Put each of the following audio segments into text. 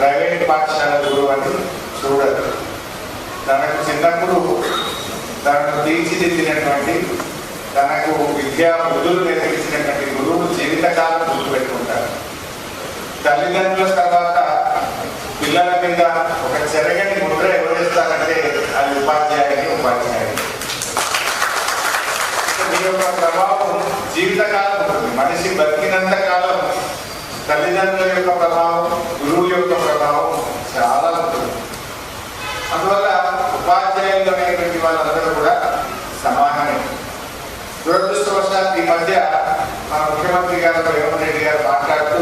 Private పాఠశాల గురువు అని చూడదు తనకు చిన్నప్పుడు తనకు తీర్చిదిద్దినటువంటి తనకు విద్యా బుద్ధులు నేర్పించినటువంటి గురువు జీవితకాలం గుర్తుపెట్టుకుంటారు. తల్లిదండ్రుల తర్వాత పిల్లల మీద ఒక చెరగని ముద్ర ఎవరేస్తారంటే అది ఉపాధ్యాయుని ఉపాధ్యాయుడు. మీ యొక్క ప్రభావం జీవితకాలం ఉంటుంది. మనిషి బతికినంత కాలం తల్లిదండ్రుల యొక్క ప్రభావం గురువు యొక్క ప్రభావం చాలా ఉంటుంది అందువల్ల ఉపాధ్యాయులు అనేటువంటి వాళ్ళందరూ కూడా సమానమే. దురదృష్టవశాత్ ఈ మధ్య మన ముఖ్యమంత్రి గారు జగన్మోహన్ రెడ్డి గారు మాట్లాడుతూ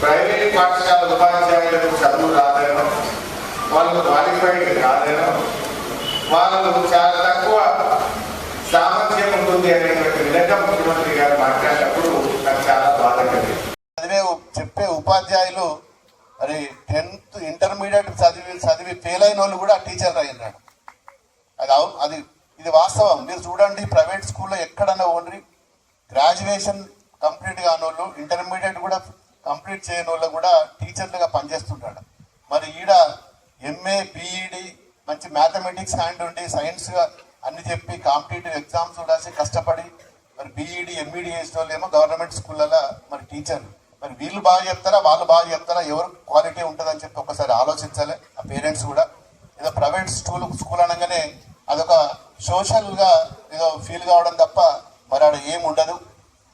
ప్రైవేట్ పాఠశాల ఉపాధ్యాయులకు చదువు రాదేనో వాళ్ళకు క్వాలిఫైడ్ కాదేనో వాళ్ళకు చాలా తక్కువ సామర్థ్యం ఉంటుంది అనేటువంటి విధంగా ముఖ్యమంత్రి గారు మాట్లాడినప్పుడు నాకు చాలా బాధ కలిగింది. చెప్పే ఉపాధ్యాయులు మరి టెన్త్ ఇంటర్మీడియట్ చదివి చదివి ఫెయిల్ అయిన వాళ్ళు కూడా టీచర్ అయ్యారు అది అవు అది ఇది వాస్తవం. మీరు చూడండి ప్రైవేట్ స్కూల్లో ఎక్కడన్నా ఓన్లీ గ్రాడ్యుయేషన్ కంప్లీట్ కాని వాళ్ళు ఇంటర్మీడియట్ కూడా కంప్లీట్ చేయని వాళ్ళు కూడా టీచర్లుగా పనిచేస్తుంటాడు. మరి ఈడ ఎంఏ బీఈడి మంచి మ్యాథమెటిక్స్ హ్యాండ్ ఉండి సైన్స్గా అన్ని చెప్పి కాంపిటేటివ్ ఎగ్జామ్స్ రాసి కష్టపడి మరి బీఈడి ఎంఈడి చేసిన వాళ్ళు ఏమో గవర్నమెంట్ స్కూళ్ళలో మరి టీచర్లు మరి వీళ్ళు బాగా చెప్తారా వాళ్ళు బాగా చెప్తారా ఎవరు క్వాలిటీ ఉంటుందని చెప్పి ఒకసారి ఆలోచించాలి. ఆ పేరెంట్స్ కూడా. ఏదో ప్రైవేట్ స్కూల్ స్కూల్ అనగానే అదొక సోషల్గా ఏదో ఫీల్ కావడం తప్ప మరి ఆడ ఏమి ఉండదు.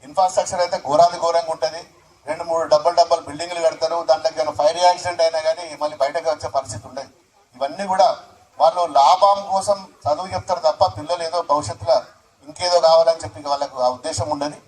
ఇన్ఫ్రాస్ట్రక్చర్ అయితే ఘోరాది ఘోరంగా ఉంటుంది. రెండు మూడు డబ్బల్ డబ్బల్ బిల్డింగ్లు కడతారు. దాంట్లో కానీ ఫైర్ యాక్సిడెంట్ అయినా కానీ మళ్ళీ బయటకు వచ్చే పరిస్థితి ఉండదు. ఇవన్నీ కూడా వాళ్ళు లాభం కోసం చదువు చెప్తారు తప్ప పిల్లలు ఏదో భవిష్యత్తులో ఇంకేదో కావాలని చెప్పి వాళ్ళకు ఆ ఉద్దేశం ఉండదు.